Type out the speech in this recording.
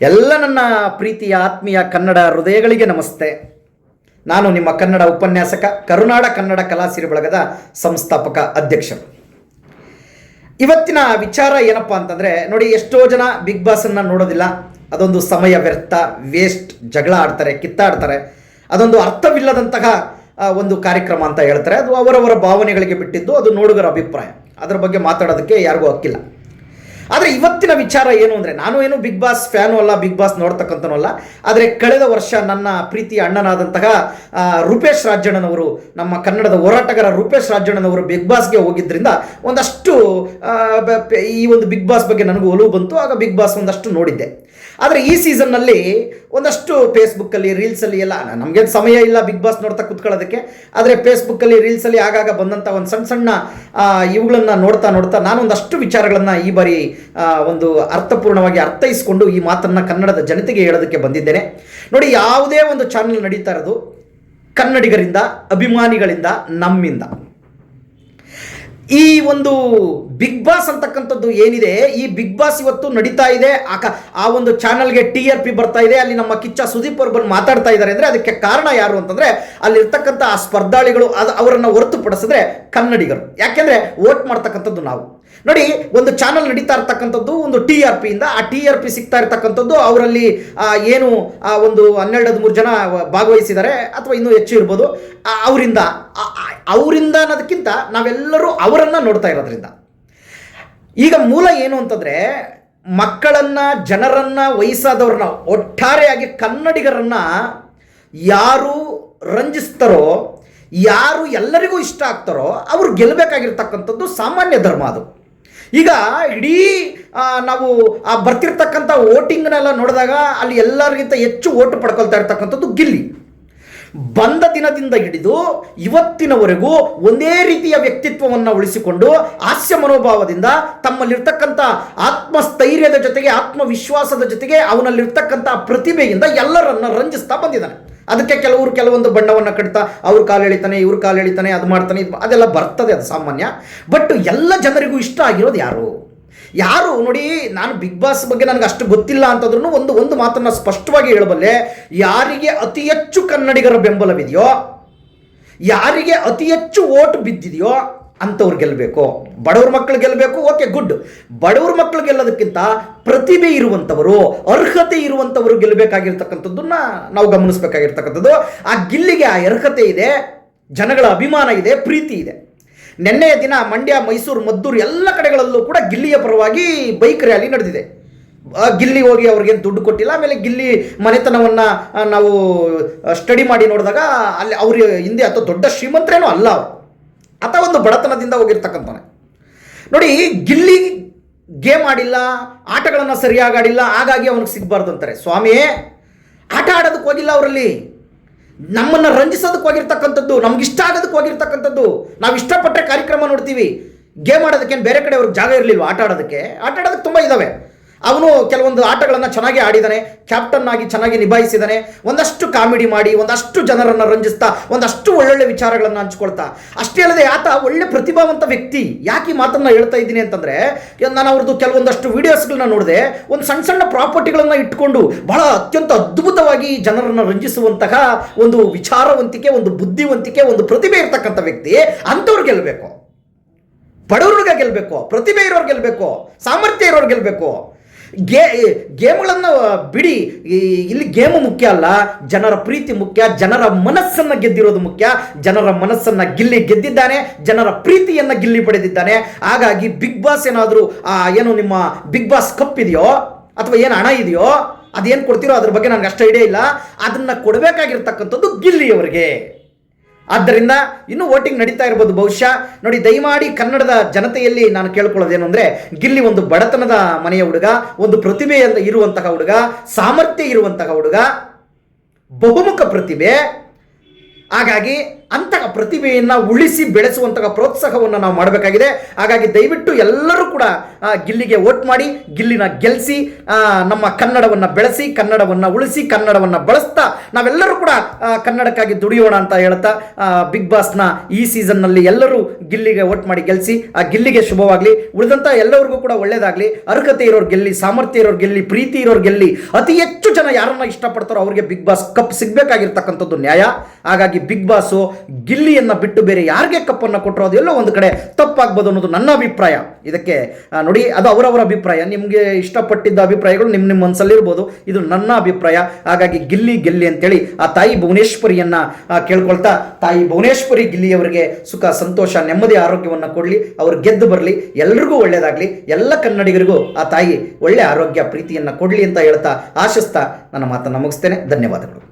ಎಲ್ಲ ನನ್ನ ಪ್ರೀತಿಯ ಆತ್ಮೀಯ ಕನ್ನಡ ಹೃದಯಗಳಿಗೆ ನಮಸ್ತೆ. ನಾನು ನಿಮ್ಮ ಕನ್ನಡ ಉಪನ್ಯಾಸಕ, ಕರುನಾಡ ಕನ್ನಡ ಕಲಾಸಿರಿ ಬಳಗದ ಸಂಸ್ಥಾಪಕ ಅಧ್ಯಕ್ಷರು. ಇವತ್ತಿನ ವಿಚಾರ ಏನಪ್ಪ ಅಂತಂದರೆ, ನೋಡಿ ಎಷ್ಟೋ ಜನ ಬಿಗ್ ಬಾಸನ್ನು ನೋಡೋದಿಲ್ಲ. ಅದೊಂದು ಸಮಯ ವ್ಯರ್ಥ ವೇಸ್ಟ್ ಜಗಳ ಆಡ್ತಾರೆ, ಕಿತ್ತಾಡ್ತಾರೆ. ಅದೊಂದು ಅರ್ಥವಿಲ್ಲದಂತಹ ಒಂದು ಕಾರ್ಯಕ್ರಮ ಅಂತ ಹೇಳ್ತಾರೆ. ಅದು ಅವರವರ ಭಾವನೆಗಳಿಗೆ ಬಿಟ್ಟಿದ್ದು ಅದು ನೋಡುಗರ ಅಭಿಪ್ರಾಯ. ಅದರ ಬಗ್ಗೆ ಮಾತಾಡೋದಕ್ಕೆ ಯಾರಿಗೂ ಹಕ್ಕಿಲ್ಲ. ಆದರೆ ಇವತ್ತಿನ ವಿಚಾರ ಏನು ಅಂದರೆ, ನಾನು ಏನು ಬಿಗ್ ಬಾಸ್ ಫ್ಯಾನು ಅಲ್ಲ ಬಿಗ್ ಬಾಸ್ ನೋಡ್ತಕ್ಕಂಥನೂ ಅಲ್ಲ, ಆದರೆ ಕಳೆದ ವರ್ಷ ನನ್ನ ಪ್ರೀತಿಯ ಅಣ್ಣನಾದಂತಹ ರೂಪೇಶ್ ರಾಜಣ್ಣನವರು ನಮ್ಮ ಕನ್ನಡದ ಹೋರಾಟಗಾರ ರೂಪೇಶ್ ರಾಜಣ್ಣನವರು ಬಿಗ್ ಬಾಸ್ಗೆ ಹೋಗಿದ್ದರಿಂದ ಒಂದಷ್ಟು ಈ ಒಂದು ಬಿಗ್ ಬಾಸ್ ಬಗ್ಗೆ ನನಗೂ ಒಲವು ಬಂತು, ಆಗ ಬಿಗ್ ಬಾಸ್ ಒಂದಷ್ಟು ನೋಡಿದ್ದೆ. ಆದರೆ ಈ ಸೀಸನ್ನಲ್ಲಿ ಒಂದಷ್ಟು ಫೇಸ್ಬುಕ್ಕಲ್ಲಿ ರೀಲ್ಸಲ್ಲಿ ಎಲ್ಲ ನಮಗೇನು ಸಮಯ ಇಲ್ಲ ಬಿಗ್ ಬಾಸ್ ನೋಡ್ತಾ ಕುತ್ಕೊಳ್ಳೋದಕ್ಕೆ, ಆದರೆ ಫೇಸ್ಬುಕ್ಕಲ್ಲಿ ರೀಲ್ಸಲ್ಲಿ ಆಗಾಗ ಬಂದಂಥ ಒಂದು ಸಣ್ಣ ಸಣ್ಣ ಇವುಗಳನ್ನು ನೋಡ್ತಾ ನೋಡ್ತಾ ನಾನೊಂದಷ್ಟು ವಿಚಾರಗಳನ್ನು ಈ ಬಾರಿ ಒಂದು ಅರ್ಥಪೂರ್ಣವಾಗಿ ಅರ್ಥೈಸಿಕೊಂಡು ಈ ಮಾತನ್ನು ಕನ್ನಡದ ಜನತೆಗೆ ಹೇಳೋದಕ್ಕೆ ಬಂದಿದ್ದೇನೆ. ನೋಡಿ, ಯಾವುದೇ ಒಂದು ಚಾನಲ್ ನಡೀತಾ ಇರೋದು ಕನ್ನಡಿಗರಿಂದ, ಅಭಿಮಾನಿಗಳಿಂದ, ನಮ್ಮಿಂದ. ಈ ಒಂದು ಬಿಗ್ ಬಾಸ್ ಅಂತಕ್ಕಂಥದ್ದು ಏನಿದೆ? ಈ ಬಿಗ್ ಬಾಸ್ ಇವತ್ತು ನಡೀತಾ ಇದೆ. ಆ ಆ ಒಂದು ಚಾನಲ್ಗೆ ಟಿ ಆರ್ ಪಿ ಬರ್ತಾ ಇದೆ. ಅಲ್ಲಿ ನಮ್ಮ ಕಿಚ್ಚ ಸುದೀಪ್ ಅವರು ಬಂದು ಮಾತಾಡ್ತಾ ಇದ್ದಾರೆ ಅಂದರೆ ಅದಕ್ಕೆ ಕಾರಣ ಯಾರು ಅಂತಂದರೆ ಅಲ್ಲಿರ್ತಕ್ಕಂಥ ಆ ಸ್ಪರ್ಧಾಳಿಗಳು ಅದು ಅವರನ್ನು ಹೊರತುಪಡಿಸಿದ್ರೆ ಕನ್ನಡಿಗರು. ಯಾಕೆಂದರೆ, ವೋಟ್ ಮಾಡ್ತಕ್ಕಂಥದ್ದು ನಾವು. ನೋಡಿ, ಒಂದು ಚಾನಲ್ ನಡೀತಾ ಇರ್ತಕ್ಕಂಥದ್ದು, ಒಂದು ಟಿ ಆರ್ ಪಿಯಿಂದ ಆ ಟಿ ಆರ್ ಪಿ ಸಿಗ್ತಾ ಇರ್ತಕ್ಕಂಥದ್ದು, ಅವರಲ್ಲಿ ಏನು, ಆ, ಒಂದು ಹನ್ನೆರಡು, ಹದಿಮೂರು ಜನ ಭಾಗವಹಿಸಿದ್ದಾರೆ, ಅಥವಾ ಇನ್ನೂ ಹೆಚ್ಚು ಇರ್ಬೋದು. ಅವರಿಂದ ಅವರಿಂದ ಅನ್ನೋದಕ್ಕಿಂತ ನಾವೆಲ್ಲರೂ ಅವರನ್ನು ನೋಡ್ತಾ ಇರೋದ್ರಿಂದ. ಈಗ ಮೂಲ ಏನು ಅಂತಂದರೆ, ಮಕ್ಕಳನ್ನ, ಜನರನ್ನ ವಯಸ್ಸಾದವ್ರನ್ನ ಒಟ್ಟಾರೆಯಾಗಿ ಕನ್ನಡಿಗರನ್ನು ಯಾರು ರಂಜಿಸ್ತಾರೋ ಯಾರು ಎಲ್ಲರಿಗೂ ಇಷ್ಟ ಆಗ್ತಾರೋ ಅವ್ರು ಗೆಲ್ಲಬೇಕಾಗಿರ್ತಕ್ಕಂಥದ್ದು ಸಾಮಾನ್ಯ ಧರ್ಮ ಅದು. ಈಗ ಇಡೀ ನಾವು, ಆ, ಬರ್ತಿರ್ತಕ್ಕಂಥ ವೋಟಿಂಗ್ನೆಲ್ಲ ನೋಡಿದಾಗ ಅಲ್ಲಿ ಎಲ್ಲರಿಗಿಂತ ಹೆಚ್ಚು ಓಟು ಪಡ್ಕೊಳ್ತಾ ಇರ್ತಕ್ಕಂಥದ್ದು ಗಿಲ್ಲಿ. ಬಂದ ದಿನದಿಂದ ಹಿಡಿದು ಇವತ್ತಿನವರೆಗೂ ಒಂದೇ ರೀತಿಯ ವ್ಯಕ್ತಿತ್ವವನ್ನು ಉಳಿಸಿಕೊಂಡು ಹಾಸ್ಯ ಮನೋಭಾವದಿಂದ ತಮ್ಮಲ್ಲಿರ್ತಕ್ಕಂಥ ಆತ್ಮಸ್ಥೈರ್ಯದ ಜೊತೆಗೆ, ಆತ್ಮವಿಶ್ವಾಸದ ಜೊತೆಗೆ ಅವನಲ್ಲಿರ್ತಕ್ಕಂಥ ಪ್ರತಿಭೆಯಿಂದ ಎಲ್ಲರನ್ನ ರಂಜಿಸ್ತಾ ಬಂದಿದ್ದಾನೆ. ಅದಕ್ಕೆ ಕೆಲವರು ಕೆಲವೊಂದು ಬಣ್ಣವನ್ನು ಕಟ್ತಾ, ಅವ್ರ ಕಾಲು ಎಳಿತಾನೆ, ಇವ್ರ ಕಾಲು ಎಳಿತಾನೆ, ಅದು ಮಾಡ್ತಾನೆ, ಇದು ಅದೆಲ್ಲ ಬರ್ತದೆ ಅದು ಸಾಮಾನ್ಯ. ಬಟ್ ಎಲ್ಲ ಜನರಿಗೂ ಇಷ್ಟ ಆಗಿರೋದು ಯಾರು? ಯಾರು? ನೋಡಿ, ನಾನು ಬಿಗ್ ಬಾಸ್ ಬಗ್ಗೆ ನನಗೆ ಅಷ್ಟು ಗೊತ್ತಿಲ್ಲ ಅಂತಂದ್ರೂ ಒಂದು ಒಂದು ಮಾತನ್ನು ಸ್ಪಷ್ಟವಾಗಿ ಹೇಳಬಲ್ಲೆ, ಯಾರಿಗೆ ಅತಿ ಹೆಚ್ಚು ಕನ್ನಡಿಗರ ಬೆಂಬಲವಿದೆಯೋ, ಯಾರಿಗೆ ಅತಿ ಹೆಚ್ಚು ಓಟ್ ಬಿದ್ದಿದೆಯೋ ಅಂಥವ್ರು ಗೆಲ್ಲಬೇಕು ಬಡವ್ರ ಮಕ್ಕಳು ಗೆಲ್ಲಬೇಕು ಓಕೆ ಗುಡ್ ಬಡವ್ರ ಮಕ್ಕಳು ಗೆಲ್ಲೋದಕ್ಕಿಂತ ಪ್ರತಿಭೆ ಇರುವಂಥವರು, ಅರ್ಹತೆ ಇರುವಂಥವರು ಗೆಲ್ಲಬೇಕಾಗಿರ್ತಕ್ಕಂಥದ್ದನ್ನ ನಾವು ಗಮನಿಸಬೇಕಾಗಿರ್ತಕ್ಕಂಥದ್ದು. ಆ ಗಿಲ್ಲಿಗೆ ಆ ಅರ್ಹತೆ ಇದೆ, ಜನಗಳ ಅಭಿಮಾನ ಇದೆ, ಪ್ರೀತಿ ಇದೆ. ನಿನ್ನೆಯ ದಿನ ಮಂಡ್ಯ, ಮೈಸೂರು, ಮದ್ದೂರು ಎಲ್ಲ ಕಡೆಗಳಲ್ಲೂ ಕೂಡ ಗಿಲ್ಲಿಯ ಪರವಾಗಿ ಬೈಕ್ ರ್ಯಾಲಿ ನಡೆದಿದೆ. ಗಿಲ್ಲಿ ಹೋಗಿ ಅವ್ರಿಗೇನು ದುಡ್ಡು ಕೊಟ್ಟಿಲ್ಲ, ಆಮೇಲೆ ಗಿಲ್ಲಿ ಮನೆತನವನ್ನು ನಾವು ಸ್ಟಡಿ ಮಾಡಿ ನೋಡಿದಾಗ ಅಲ್ಲಿ ಅವ್ರ ಹಿಂದೆ ಅಥವಾ ದೊಡ್ಡ ಶ್ರೀಮಂತರೇನೂ ಅಲ್ಲ ಅವರು. ಆತ ಒಂದು ಬಡತನದಿಂದ ಹೋಗಿರ್ತಕ್ಕಂಥವನೆ. ನೋಡಿ ಗಿಲ್ಲಿ ಗೇಮ್ ಆಡಿಲ್ಲ, ಆಟಗಳನ್ನು ಸರಿಯಾಗಿ ಆಡಿಲ್ಲ, ಹಾಗಾಗಿ ಅವನಿಗೆ ಸಿಗಬಾರ್ದು ಅಂತಾರೆ. ಸ್ವಾಮಿ ಆಟ ಆಡೋದಕ್ಕೆ ಹೋಗಿಲ್ಲ ಅವರಲ್ಲಿ. ನಮ್ಮನ್ನು ರಂಜಿಸೋದಕ್ಕೆ ಹೋಗಿರ್ತಕ್ಕಂಥದ್ದು, ನಮ್ಗೆ ಇಷ್ಟ ಆಗೋದಕ್ಕೆ ಹೋಗಿರ್ತಕ್ಕಂಥದ್ದು, ನಾವು ಇಷ್ಟಪಟ್ಟರೆ ಕಾರ್ಯಕ್ರಮ ನೋಡ್ತೀವಿ. ಗೇಮ್ ಆಡೋದಕ್ಕೇನು ಬೇರೆ ಕಡೆ ಅವ್ರಿಗೆ ಜಾಗ ಇರಲಿಲ್ಲ ಆಟ ಆಡೋದಕ್ಕೆ? ಆಟ ಆಡೋದಕ್ಕೆ ತುಂಬ ಇದ್ದಾವೆ ಅವನು ಕೆಲವೊಂದು ಆಟಗಳನ್ನು ಚೆನ್ನಾಗಿ ಆಡಿದಾನೆ ಕ್ಯಾಪ್ಟನ್ ಆಗಿ ಚೆನ್ನಾಗಿ ನಿಭಾಯಿಸಿದಾನೆ. ಒಂದಷ್ಟು ಕಾಮಿಡಿ ಮಾಡಿ, ಒಂದಷ್ಟು ಜನರನ್ನು ರಂಜಿಸ್ತಾ, ಒಂದಷ್ಟು ಒಳ್ಳೊಳ್ಳೆ ವಿಚಾರಗಳನ್ನು ಹಂಚ್ಕೊಳ್ತಾ. ಅಷ್ಟೇ ಅಲ್ಲದೆ ಆತ ಒಳ್ಳೆ ಪ್ರತಿಭಾವಂತ ವ್ಯಕ್ತಿ. ಯಾಕೆ ಈ ಮಾತನ್ನು ಹೇಳ್ತಾ ಇದ್ದೀನಿ ಅಂತಂದರೆ ನಾನು ಅವ್ರದ್ದು ಕೆಲವೊಂದಷ್ಟು ವಿಡಿಯೋಸ್ಗಳನ್ನ ನೋಡಿದೆ, ಒಂದು ಸಣ್ಣ ಸಣ್ಣ ಪ್ರಾಪರ್ಟಿಗಳನ್ನು ಇಟ್ಕೊಂಡು ಬಹಳ ಅತ್ಯಂತ ಅದ್ಭುತವಾಗಿ ಜನರನ್ನು ರಂಜಿಸುವಂತಹ ಒಂದು ವಿಚಾರವಂತಿಕೆ, ಒಂದು ಬುದ್ಧಿವಂತಿಕೆ, ಒಂದು ಪ್ರತಿಭೆ ಇರ್ತಕ್ಕಂಥ ವ್ಯಕ್ತಿ, ಅಂಥವ್ರು ಗೆಲ್ಲಬೇಕು ಬಡವ್ರಿಗೆ ಗೆಲ್ಲಬೇಕು ಪ್ರತಿಭೆ ಇರೋರು ಗೆಲ್ಲಬೇಕು ಸಾಮರ್ಥ್ಯ ಇರೋರು ಗೆಲ್ಲಬೇಕು ಗೇ, ಗೇಮ್ಗಳನ್ನು ಬಿಡಿ. ಇಲ್ಲಿ ಗೇಮ್ ಮುಖ್ಯ ಅಲ್ಲ. ಜನರ ಪ್ರೀತಿ ಮುಖ್ಯ, ಜನರ ಮನಸ್ಸನ್ನು ಗೆದ್ದಿರೋದು ಮುಖ್ಯ, ಜನರ ಮನಸ್ಸನ್ನು ಗಿಲ್ಲಿ ಗೆದ್ದಿದ್ದಾನೆ, ಜನರ ಪ್ರೀತಿಯನ್ನು ಗಿಲ್ಲಿ ಪಡೆದಿದ್ದಾನೆ. ಹಾಗಾಗಿ ಬಿಗ್ ಬಾಸ್ ಏನಾದರೂ ಏನು ನಿಮ್ಮ ಬಿಗ್ ಬಾಸ್ ಕಪ್ ಇದೆಯೋ, ಅಥವಾ ಏನು ಹಣ ಇದೆಯೋ, ಅದೇನು ಕೊಡ್ತೀರೋ ಅದ್ರ ಬಗ್ಗೆ ನನಗೆ ಅಷ್ಟು ಐಡಿಯಾ ಇಲ್ಲ. ಅದನ್ನು ಕೊಡಬೇಕಾಗಿರ್ತಕ್ಕಂಥದ್ದು ಗಿಲ್ಲಿಯವರಿಗೆ. ಆದ್ದರಿಂದ ಇನ್ನೂ ವೋಟಿಂಗ್ ನಡೀತಾ ಇರ್ಬೋದು. ಬಹುಶಃ ನೋಡಿ, ದಯಮಾಡಿ ಕನ್ನಡದ ಜನತೆಯಲ್ಲಿ ನಾನು ಕೇಳ್ಕೊಳ್ಳೋದೇನು ಅಂದರೆ, ಗಿಲ್ಲಿ ಒಂದು ಬಡತನದ ಮನೆಯ ಹುಡುಗ, ಒಂದು ಪ್ರತಿಭೆ ಇರುವಂತಹ ಹುಡುಗ, ಸಾಮರ್ಥ್ಯ ಇರುವಂತಹ ಹುಡುಗ, ಬಹುಮುಖ ಪ್ರತಿಭೆ. ಹಾಗಾಗಿ ಅಂತಹ ಪ್ರತಿಭೆಯನ್ನು ಉಳಿಸಿ ಬೆಳೆಸುವಂತಹ ಪ್ರೋತ್ಸಾಹವನ್ನು ನಾವು ಮಾಡಬೇಕಾಗಿದೆ. ಹಾಗಾಗಿ ದಯವಿಟ್ಟು ಎಲ್ಲರೂ ಕೂಡ ಗಿಲ್ಲಿಗೆ ವೋಟ್ ಮಾಡಿ, ಗಿಲ್ಲಿನ ಗೆಲ್ಲಿಸಿ ನಮ್ಮ ಕನ್ನಡವನ್ನು ಬೆಳೆಸಿ, ಕನ್ನಡವನ್ನು ಉಳಿಸಿ, ಕನ್ನಡವನ್ನು ಬಳಸ್ತಾ ನಾವೆಲ್ಲರೂ ಕೂಡ ಕನ್ನಡಕ್ಕಾಗಿ ದುಡಿಯೋಣ ಅಂತ ಹೇಳ್ತಾ ಬಿಗ್ ಬಾಸ್ನ ಈ ಸೀಸನ್ನಲ್ಲಿ ಎಲ್ಲರೂ ಗಿಲ್ಲಿಗೆ ವೋಟ್ ಮಾಡಿ ಗೆಲ್ಲಿಸಿ ಆ ಗಿಲ್ಲಿಗೆ ಶುಭವಾಗಲಿ. ಉಳಿದಂಥ ಎಲ್ಲರಿಗೂ ಕೂಡ ಒಳ್ಳೆಯದಾಗಲಿ ಅರ್ಹತೆ ಇರೋರು ಗೆಲ್ಲಿ, ಸಾಮರ್ಥ್ಯ ಇರೋರು ಗೆಲ್ಲಿ, ಪ್ರೀತಿ ಇರೋರು ಗೆಲ್ಲಿ, ಅತಿ ಹೆಚ್ಚು ಜನ ಯಾರನ್ನ ಇಷ್ಟಪಡ್ತಾರೋ ಅವರಿಗೆ ಬಿಗ್ ಬಾಸ್ ಕಪ್ ಸಿಗಬೇಕಾಗಿರ್ತಕ್ಕಂಥದ್ದು ನ್ಯಾಯ. ಹಾಗಾಗಿ ಬಿಗ್ ಬಾಸು ಗಿಲ್ಲಿಯನ್ನು ಬಿಟ್ಟು ಬೇರೆ ಯಾರಿಗೆ ಕಪ್ಪನ್ನು ಕೊಟ್ಟರು ಅದೆಲ್ಲೋ ಒಂದು ಕಡೆ ತಪ್ಪಾಗ್ಬೋದು ಅನ್ನೋದು ನನ್ನ ಅಭಿಪ್ರಾಯ. ಇದಕ್ಕೆ ನೋಡಿ, ಅದು ಅವರವರ ಅಭಿಪ್ರಾಯ. ನಿಮಗೆ ಇಷ್ಟಪಟ್ಟಿದ್ದ ಅಭಿಪ್ರಾಯಗಳು ನಿಮ್ಮ ನಿಮ್ಮ ಮನಸ್ಸಲ್ಲಿರ್ಬೋದು ಇದು ನನ್ನ ಅಭಿಪ್ರಾಯ. ಹಾಗಾಗಿ ಗಿಲ್ಲಿ ಗೆಲ್ಲಿ ಅಂತೇಳಿ ಆ ತಾಯಿ ಭುವನೇಶ್ವರಿಯನ್ನು ಕೇಳ್ಕೊಳ್ತಾ, ತಾಯಿ ಭುವನೇಶ್ವರಿ ಗಿಲ್ಲಿಯವರಿಗೆ ಸುಖ, ಸಂತೋಷ, ನೆಮ್ಮದಿ, ಆರೋಗ್ಯವನ್ನು ಕೊಡಲಿ. ಅವ್ರು ಗೆದ್ದು ಬರಲಿ. ಎಲ್ರಿಗೂ ಒಳ್ಳೆಯದಾಗಲಿ ಎಲ್ಲ ಕನ್ನಡಿಗರಿಗೂ ಆ ತಾಯಿ ಒಳ್ಳೆ ಆರೋಗ್ಯ, ಪ್ರೀತಿಯನ್ನು ಕೊಡಲಿ ಅಂತ ಹೇಳ್ತಾ ಆಶಿಸ್ತಾ ನನ್ನ ಮಾತನ್ನು ಮುಗಿಸ್ತೇನೆ. ಧನ್ಯವಾದಗಳು.